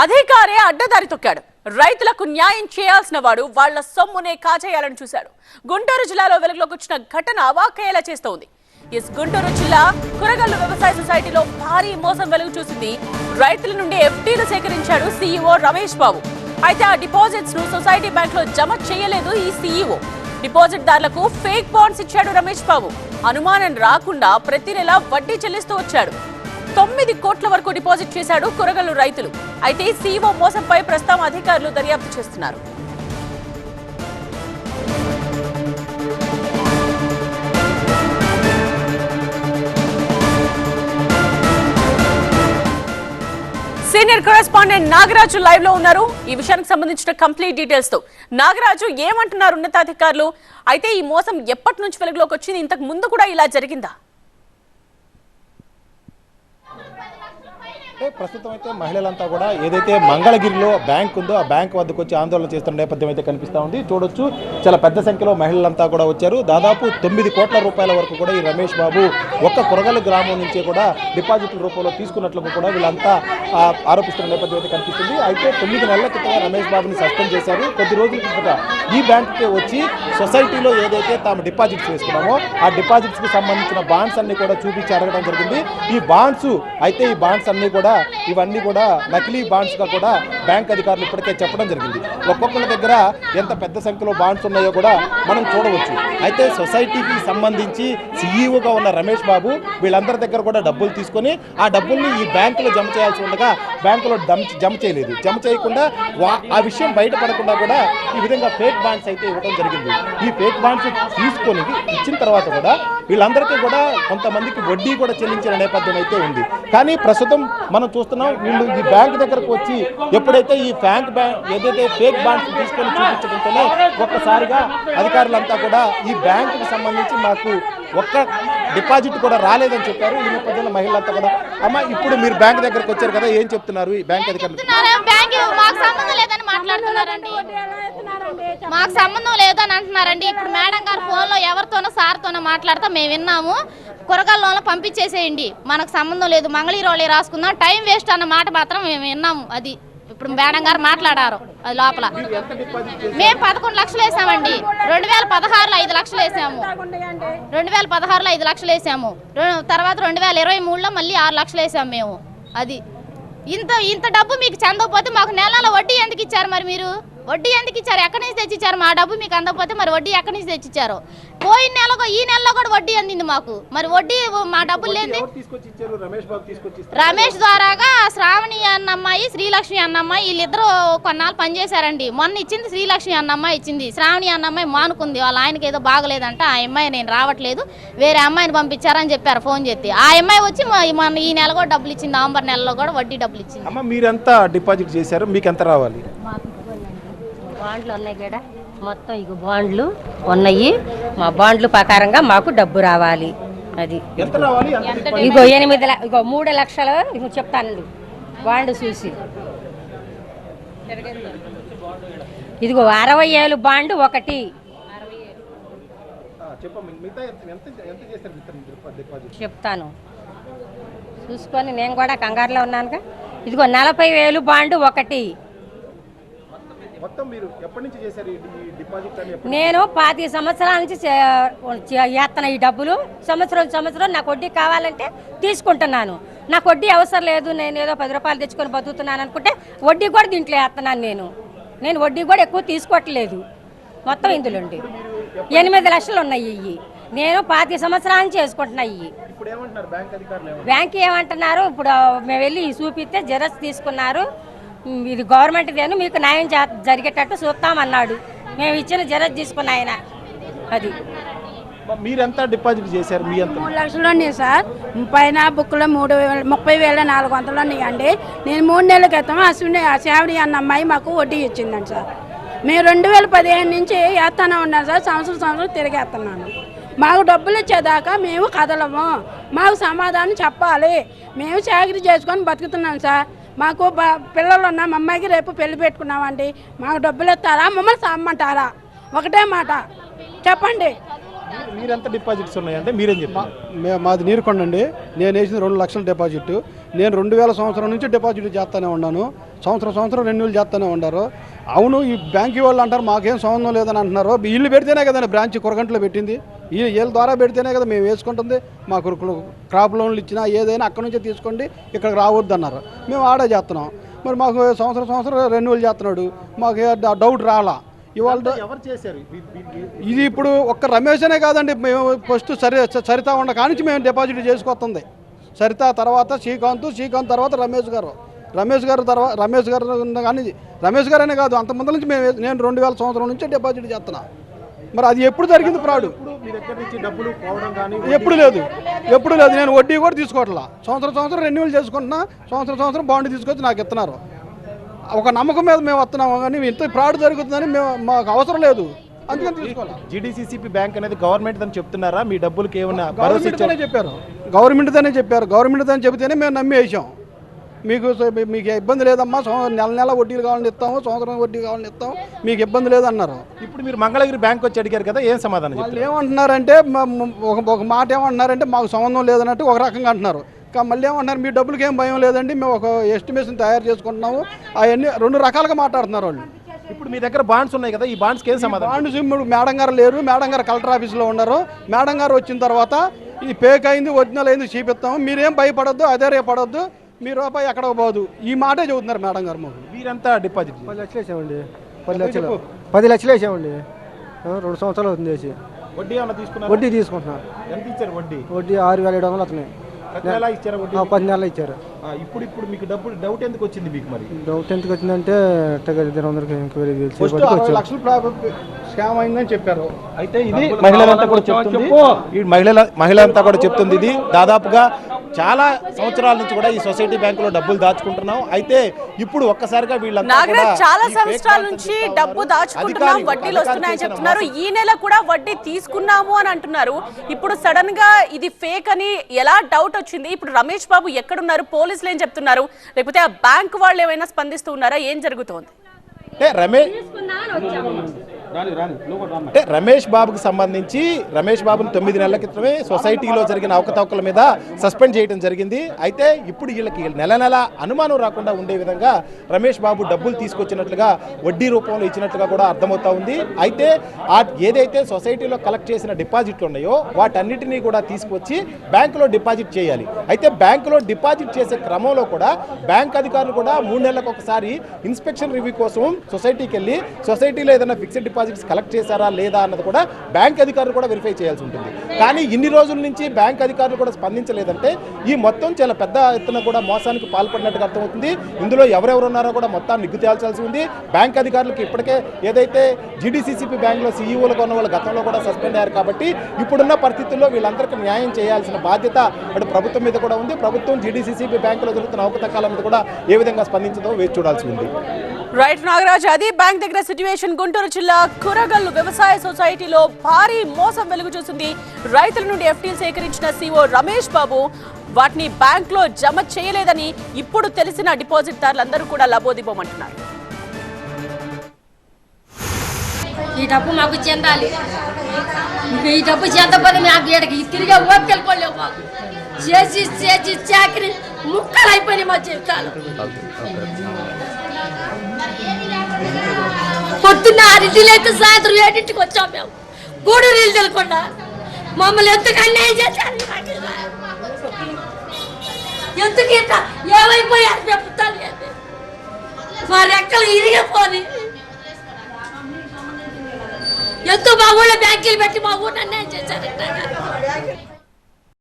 అధికారే అడ్డదారి తొక్కాడు. రైతులకు న్యాయం చేయాల్సిన వాడు వాళ్ళ సొమ్మునే కాజేయాలని చూశాడు. గుంటూరు జిల్లాలో వెలుగులోకి వచ్చిన ఘటన అవాక్కయ్యేలా చేస్తోంది. ఎస్ గుంటూరు జిల్లా కురగల్లు వ్యవసాయ సొసైటీలో భారీ మోసం వెలుగు చూసింది. రైతుల నుండి ఎఫ్డీలు సేకరించాడు సీఈఓ రమేష్ బాబు. అయితే ఆ డిపాజిట్స్ను సొసైటీ బ్యాంక్లో జమ చేయలేదు ఈ సీఈఓ. డిపాజిట్ దారులకు ఫేక్ బాండ్స్ ఇచ్చాడు రమేష్ బాబు. అనుమానం రాకుండా ప్రతి నెల వడ్డీ చెల్లిస్తూ వచ్చాడు. తొమ్మిది కోట్ల వరకు డిపాజిట్ చేశాడు కూరగాయలు రైతులు. అయితే సీఓ మోసంపై ప్రస్తుతం అధికారులు దర్యాప్తు చేస్తున్నారు. సీనియర్ కరెస్పాండెంట్ నాగరాజు లైవ్లో ఉన్నారు. ఈ విషయానికి సంబంధించిన కంప్లీట్ డీటెయిల్స్తో నాగరాజు ఏమంటున్నారు ఉన్నతాధికారులు? అయితే ఈ మోసం ఎప్పటి నుంచి వెలుగులోకి వచ్చింది? ఇంతకు ముందు కూడా ఇలా జరిగిందా? అంటే ప్రస్తుతం అయితే మహిళలంతా కూడా ఏదైతే మంగళగిరిలో బ్యాంక్ ఉందో ఆ బ్యాంక్ వద్దకు వచ్చి ఆందోళన చేస్తున్న నేపథ్యం అయితే కనిపిస్తూ ఉంది. చూడొచ్చు చాలా పెద్ద సంఖ్యలో మహిళలంతా కూడా వచ్చారు. దాదాపు తొమ్మిది కోట్ల రూపాయల వరకు కూడా ఈ రమేష్ బాబు ఒక్క కొరగల గ్రామం నుంచి కూడా డిపాజిట్ల రూపంలో తీసుకున్నట్లు కూడా వీళ్ళంతా ఆ, ఆరోపిస్తున్న నేపథ్యం అయితే కనిపిస్తుంది. అయితే తొమ్మిది నెలల క్రితం రమేష్ బాబుని సస్పెండ్ చేశారు. కొద్ది రోజుల క్రితం ఈ బ్యాంకుకి వచ్చి సొసైటీలో ఏదైతే తాము డిపాజిట్స్ చేసుకున్నామో ఆ డిపాజిట్స్కి సంబంధించిన బాండ్స్ అన్ని కూడా చూపించి అడగడం జరిగింది. ఈ బాండ్స్ అయితే ఈ బాండ్స్ అన్ని కూడా ఇవన్నీ కూడా నకిలీ బాండ్స్గా కూడా బ్యాంక్ అధికారులు ఇప్పటికే చెప్పడం జరిగింది. ఒక్కొక్కరి దగ్గర ఎంత పెద్ద సంఖ్యలో బాండ్స్ ఉన్నాయో కూడా మనం చూడవచ్చు. అయితే సొసైటీకి సంబంధించి సీఈఓగా ఉన్న రమేష్ బాబు వీళ్ళందరి దగ్గర కూడా డబ్బులు తీసుకొని ఆ డబ్బుల్ని ఈ బ్యాంకులో జమ చేయాల్సి ఉండగా బ్యాంకులో డమ్ జమ చేయలేదు. జమ చేయకుండా వా- ఆ విషయం బయటపడకుండా కూడా ఈ విధంగా ఫేక్ బాండ్స్ అయితే ఇవ్వడం జరిగింది. ఈ ఫేక్ బాండ్స్ తీసుకొని ఇచ్చిన తర్వాత కూడా వీళ్ళందరికీ కూడా కొంతమందికి వడ్డీ కూడా చెల్లించిన నేపథ్యం అయితే ఉంది. కానీ ప్రస్తుతం మనం చూస్తున్నాం వీళ్ళు ఈ బ్యాంక్ దగ్గరకు వచ్చి ఎప్పుడైతే ఈ బ్యాంక్ బ్యాంక్ ఏదైతే ఫేక్ బాండ్స్ తీసుకొని చూపించడంతోనే ఒక్కసారిగా అధికారులంతా కూడా ఈ బ్యాంకుకి సంబంధించి మాకు ఒక్క డిపాజిట్ కూడా రాలేదని చెప్పారు. ఈ నేపథ్యంలో మహిళలంతా కూడా అమ్మ ఇప్పుడు మీరు బ్యాంక్ దగ్గరకు వచ్చారు కదా ఏం చెప్తున్నారు ఈ బ్యాంక్ అధికారులు? మాకు సంబంధం లేదని మాట్లాడుతున్నారండి. మాకు సంబంధం అంటున్నారండి. ఇప్పుడు మేడం గారు ఫోన్లో ఎవరితోనో సార్తోనో మాట్లాడితే మేము విన్నాము. కూరగాయల పంపించేసేయండి. మనకు సంబంధం లేదు. మంగళీరోళి రాసుకుందాం. టైం వేస్ట్ అన్న మాట మాత్రం మేము విన్నాము. అది ఇప్పుడు మేడం గారు మాట్లాడారు అది లోపల. మేము పదకొండు లక్షలు వేసామండి. రెండు వేల పదహారులో ఐదు లక్షలు వేసాము. రెండు వేల పదహారులో ఐదు లక్షలు వేసాము. తర్వాత రెండు వేల ఇరవై మూడులో మళ్ళీ ఆరు లక్షలు వేసాము మేము. అది. ఇంత ఇంత డబ్బు మీకు చెందకపోతే మాకు నెల నెల వడ్డీ ఎందుకు ఇచ్చారు మరి మీరు? వడ్డీ ఎందుకు ఇచ్చారు? ఎక్కడి నుంచి తెచ్చిచ్చారు? మా డబ్బు మీకు అందకపోతే మరి వడ్డీ ఎక్కడి నుంచి తెచ్చిచ్చారు? పోయిన నెలలో ఈ నెలలో కూడా వడ్డీ అందింది మాకు. మరి వడ్డీ మా డబ్బులు లేని ఇచ్చారు రమేష్ ద్వారాగా శ్రావణి అన్న అమ్మాయి శ్రీలక్ష్మి అన్న అమ్మాయి వీళ్ళిద్దరూ కొన్నాళ్ళు పనిచేశారండి. మొన్న ఇచ్చింది శ్రీలక్ష్మి అన్న అమ్మాయి ఇచ్చింది. శ్రావణి అన్న అమ్మాయి మానుకుంది. వాళ్ళ ఆయనకి ఏదో బాగలేదంట. ఆ అమ్మాయి నేను రావట్లేదు. వేరే అమ్మాయిని పంపించారని చెప్పారు ఫోన్ చేసి ఆ అమ్మాయి వచ్చి మన ఈ నెల కూడా డబ్బులు ఇచ్చింది. నవంబర్ నెలలో కూడా వడ్డీ డబ్బులు ఇచ్చింది. అమ్మ మీరెంత డిపాజిట్ చేశారు? మీకు ఎంత రావాలి? బాండ్లు ఉన్నాయి కదా మొత్తం ఇగో బాండ్లు ఉన్నాయి. మా బాండ్లు ప్రకారంగా మాకు డబ్బు రావాలి. అది? ఇగో ఎనిమిది ఇగో మూడు లక్షలు ఇగో చెప్తానండి. బాండ్ చూసి. ఇదిగో అరవై ఏళ్ళు బాండ్ ఒకటి. ఆ, చెప్పమ్మా మిగతా ఎంత ఎంత ఎంత చేశారు మిగతా డిపా- డిపాజిట్? చెప్తాను. చూసుకొని నేను కూడా కంగారులో ఉన్నానుగా. ఇదిగో నలభై వేలు బాండ్ ఒకటి. మొత్తం మీరు ఎప్పటి నుంచి చేశారు ఈ ఈ డిపాజిట్ అని ఎప్పటి- నేను పాతి సంవత్సరాల నుంచి చే- చే- చేస్తున్న ఈ డబ్బులు సంవత్సరం సంవత్సరం నాకు వడ్డీ కావాలంటే తీసుకుంటున్నాను. నాకు వడ్డీ అవసరం లేదు నేను ఏదో పది రూపాయలు తెచ్చుకొని బతుకుతున్నాను అనుకుంటే వడ్డీ కూడా దీంట్లో వేస్తున్నాను నేను. నేను వడ్డీ కూడా ఎక్కువ తీసుకోవట్లేదు. మొత్తం ఇందులో ఎనిమిది లక్షలు ఉన్నాయి ఇవి నేను పాతి సంవత్సరాల నుంచి చేసుకుంటున్నా ఇవి ఇప్పుడు ఏమంటున్నారు? బ్యాంక్ ఏమంటున్నారు? ఇప్పుడు మేము వెళ్ళి చూపిస్తే జెరాక్స్ తీసుకున్నారు. ఇది గవర్నమెంట్ దేను మీకు న్యాయం జా- జరిగేటట్టు చూస్తామన్నాడు. మేము ఇచ్చిన జెరాక్స్ తీసుకున్న ఆయన. అది. మీరెంత డిపాజిట్ చేశారు? మీ మూడు లక్షలు ఉన్నాయి సార్. పైన బుక్లో మూడు వేల ముప్పై వేల నాలుగు వందలు ఉన్నాయండి నేను మూడు నెలల క్రితం అశ్విని శావణి అన్న అమ్మాయి మాకు వడ్డీ ఇచ్చిందండి సార్. మేము రెండు వేల పదిహేను నుంచి వేస్తానే ఉన్నాను సార్. సంవత్సరం సంవత్సరం తిరిగేస్తున్నాను. మాకు డబ్బులు ఇచ్చేదాకా మేము కదలము. మాకు సమాధానం చెప్పాలి. మేము చాకరీ చేసుకొని బతుకుతున్నాం సార్. మాకు బ- పిల్లలు ఉన్న మా అమ్మాయికి రేపు పెళ్ళి పెట్టుకున్నామండి. మాకు డబ్బులు ఇస్తారా? మమ్మల్ని సమ్మంటారా ఒకటే మాట. చెప్పండి. మీరు- మీరెంత డిపాజిట్స్ ఉన్నాయంటే మీరేం చెప్పారు? మే మాది నీరుకొండ అండి. నేను వేసింది రెండు లక్షల డిపాజిట్ నేను రెండు వేల సంవత్సరం నుంచి డిపాజిట్ చేస్తానే ఉన్నాను. సంవత్సరం సంవత్సరం రెన్యూల్ చేస్తూనే ఉండారు అవును ఈ బ్యాంక్ వాళ్ళు అంటారు మాకేం సంబంధం లేదని అంటున్నారు. వీళ్ళు పెడితేనే కదండి బ్రాంచ్ కొరగంటలో పెట్టింది. ఈ వీళ్ళ ద్వారా పెడితేనే కదా మేము వేసుకుంటుంది. మాకు క్రాప్ లోన్లు ఇచ్చినా ఏదైనా అక్కడ నుంచే తీసుకోండి ఇక్కడికి రావద్దు అన్నారు. మేము ఆడే చేస్తున్నాం. మరి మాకు సంవత్సరం సంవత్సరం రెన్యూల్ చేస్తున్నాడు. మాకు డౌట్ రాలా. ఇవాళ ఎవరు చేశారు? ఇది ఇప్పుడు ఒక్క రమేష్ అనే కాదండి. మేము ఫస్ట్ సరి సరిత ఉండ కానించి మేము డిపాజిట్ చేసుకొస్తుంది. సరిత తర్వాత శ్రీకాంత్ శ్రీకాంత్ తర్వాత రమేష్ గారు. రమేష్ గారు తర్వాత రమేష్ గారు ఉన్న కానీ రమేష్ గారు అనే కాదు అంతమంది నుంచి మేము నేను రెండు వేల సంవత్సరం నుంచి డిపాజిట్ చేస్తున్నా. మరి అది ఎప్పుడు జరిగింది ఫ్రాడ్? ఎప్పుడు లేదు. ఎప్పుడు లేదు. నేను వడ్డీ కూడా తీసుకోవట్లా. సంవత్సరం సంవత్సరం రెన్యూవల్ చేసుకుంటున్నా. సంవత్సరం సంవత్సరం బాండ్ తీసుకొచ్చి నాకు ఇస్తున్నారు. ఒక నమ్మకం మీద మేము వస్తున్నాము కానీ ఇంత ఫ్రాడ్ జరుగుతుందని మేము మాకు అవసరం లేదు. అందుకని తీసుకోవాలి. జీడీసీసీపీ బ్యాంక్ అనేది గవర్నమెంట్ అని చెప్తున్నారా? మీ డబ్బులకి ఏమన్నా చెప్పారు. గవర్నమెంట్ తోనే చెప్పారు. గవర్నమెంట్ తోనే చెబితేనే మేము నమ్మి వేసాం మీకు మీకు ఇబ్బంది లేదమ్మా నెల నెల వడ్డీలు కావాలని ఇస్తాము సంవత్సరం వడ్డీ కావాలని ఇస్తాము. మీకు ఇబ్బంది లేదన్నారు. ఇప్పుడు మీరు మంగళగిరి బ్యాంక్ వచ్చి అడిగారు కదా ఏం సమాధానం వాళ్ళు ఏమంటున్నారంటే ఒక ఒక మాట ఏమంటున్నారంటే మాకు సంబంధం లేదన్నట్టు ఒక రకంగా అంటున్నారు. మళ్ళీ ఏమంటున్నారు మీ డబ్బులకి ఏం భయం లేదండి మేము ఒక ఎస్టిమేషన్ తయారు చేసుకుంటున్నాము. అవన్నీ రెండు రకాలుగా మాట్లాడుతున్నారు వాళ్ళు. ఇప్పుడు మీ దగ్గర బాండ్స్ ఉన్నాయి కదా ఈ బాండ్స్కి ఏం సమాధానం బాండ్ సిమ్ముడు మేడం గారు లేరు మేడం గారు కలెక్టర్ ఆఫీస్లో ఉన్నారు. మేడం గారు వచ్చిన తర్వాత ఇది ఫేక్ అయింది ఒరిజినల్ అయింది చూపిస్తాము. మీరేం భయపడొద్దు అదే రేపడొద్దు మీ రూపాయి ఎక్కడికి పోదు. ఈ మాటే చెబుతున్నారు మేడం గారు మాకు. వీరంతా డిపాజిట్ పది లక్షలు వేసామండి. పది లక్షలు. పది లక్షలు వేసామండి. రెండు సంవత్సరాలు అవుతుంది వేసి. వడ్డీ తీసుకున్నారు? వడ్డీ తీసుకుంటున్నా. ఎంత ఇచ్చారు వడ్డీ? వడ్డీ ఆరు వేల ఏడు వందలు అతనే ప్రతి నెల ఇచ్చారా వడ్డీ? పది నెలలు ఇచ్చారు. ఇప్పుడు ఇప్పుడు మీకు డబ్బులు డౌట్ ఎందుకు వచ్చింది మీకు మరి? డౌట్ ఎంతకు వచ్చిందంటే ఇద్దరు వందలకి ఎంక్వైరీ లక్షలు స్కామ్ అయిందని చెప్పారు. అయితే ఇది మహిళలంతా కూడా చెప్తుంది. ఈ మహిళల మహిళ అంతా కూడా చెప్తుంది ఇది. దాదాపుగా చాలా సంవత్సరాల నుంచి కూడా ఈ సొసైటీ బ్యాంకులో డబ్బులు దాచుకుంటున్నాం. అయితే ఇప్పుడు ఒక్కసారిగా వీళ్ళంతా చాలా సంవత్సరాల నుంచి డబ్బు. దాచుకుంటున్నాం వడ్డీలు వస్తున్నాయని చెప్తున్నారు. ఈ నెల కూడా వడ్డీ తీసుకున్నాము అని అంటున్నారు. ఇప్పుడు సడన్గా ఇది ఫేక్ అని ఎలా డౌట్ వచ్చింది? ఇప్పుడు రమేష్ బాబు ఎక్కడున్నారు? పోలీసులు ఏం చెప్తున్నారు? లేకపోతే ఆ బ్యాంక్ వాళ్ళు ఏమైనా స్పందిస్తూ ఉన్నారా? ఏం జరుగుతోంది? రమేష్ అంటే రమేష్ బాబుకి సంబంధించి రమేష్ బాబుని తొమ్మిది నెలల క్రితమే సొసైటీలో జరిగిన అవకతవకల మీద సస్పెండ్ చేయడం జరిగింది. అయితే ఇప్పుడు వీళ్ళకి నెల నెల అనుమానం రాకుండా ఉండే విధంగా రమేష్ బాబు డబ్బులు తీసుకొచ్చినట్లుగా వడ్డీ రూపంలో ఇచ్చినట్లుగా కూడా అర్థమవుతా ఉంది. అయితే ఆ ఏదైతే సొసైటీలో కలెక్ట్ చేసిన డిపాజిట్లు ఉన్నాయో వాటన్నిటినీ కూడా తీసుకొచ్చి బ్యాంకులో డిపాజిట్ చేయాలి. అయితే బ్యాంకులో డిపాజిట్ చేసే క్రమంలో కూడా బ్యాంక్ అధికారులు కూడా మూడు నెలలకు ఒకసారి ఇన్స్పెక్షన్ రివ్యూ కోసం సొసైటీకి వెళ్ళి సొసైటీలో ఏదైనా ఫిక్స్డ్ డిపాజిట్ డిపాజిట్స్ కలెక్ట్ చేశారా లేదా అన్నది కూడా బ్యాంక్ అధికారులు కూడా వెరిఫై చేయాల్సి ఉంటుంది. కానీ ఇన్ని రోజుల నుంచి బ్యాంక్ అధికారులు కూడా స్పందించలేదంటే ఈ మొత్తం చాలా పెద్ద ఎత్తున కూడా మోసానికి పాల్పడినట్టుగా అర్థమవుతుంది. ఇందులో ఎవరెవరు ఉన్నారో కూడా మొత్తాన్ని నిగ్గు తేల్చాల్సి ఉంది. బ్యాంక్ అధికారులకు ఇప్పటికే ఏదైతే జీడీసీసీపీ బ్యాంకులో సీఈఓలుగా ఉన్న వాళ్ళు గతంలో కూడా సస్పెండ్ అయ్యారు కాబట్టి ఇప్పుడున్న పరిస్థితుల్లో వీళ్ళందరికీ న్యాయం చేయాల్సిన బాధ్యత అటు ప్రభుత్వం మీద కూడా ఉంది. ప్రభుత్వం జీడీసీసీపీ బ్యాంకులో జరుగుతున్న అవకతకాల మీద కూడా ఏ విధంగా స్పందించదో వేచి చూడాల్సి ఉంది. రైట్ నాగరాజ్ అది బ్యాంక్ దగ్గర సిచ్యువేషన్ గుంటూరు జిల్లా కురగల్లు వ్యవసాయ సొసైటీలో భారీ మోసం వెలుగు చూసింది. రైతుల నుండి ఎఫ్టీలు సేకరించిన సీఓ రమేష్ బాబు వాటిని బ్యాంక్లో జమ చేయలేదని ఇప్పుడు తెలిసిన డిపాజిట్దారులందరూ కూడా లబోదిబోమంటున్నారు. ఈ డబ్బు మాకు చెందాలి. ఈ డబ్బు చెందకపోతే మాకు ఈడకి తిరిగే ఓపికలుకోలేవు మాకు. చేసి చేసి చాకరి ముక్కలు అయిపోయినాయి మా జీవితాలు. పొద్దున్న ఆరింటికి లేక సాయంత్రం ఏడింటికి వచ్చాం మేము. గూడు నీళ్ళు తెలకుండా మమ్మల్ని ఎందుకు అన్యాయం చేశారు ఎందుకు ఇంత ఏమైపోయారు మేము ఏంటి? మా రెక్కలు ఇరిగిపోని. ఎంతో మా ఊళ్ళో బ్యాంకులు పెట్టి మా ఊరిని అన్యాయం చేశారు.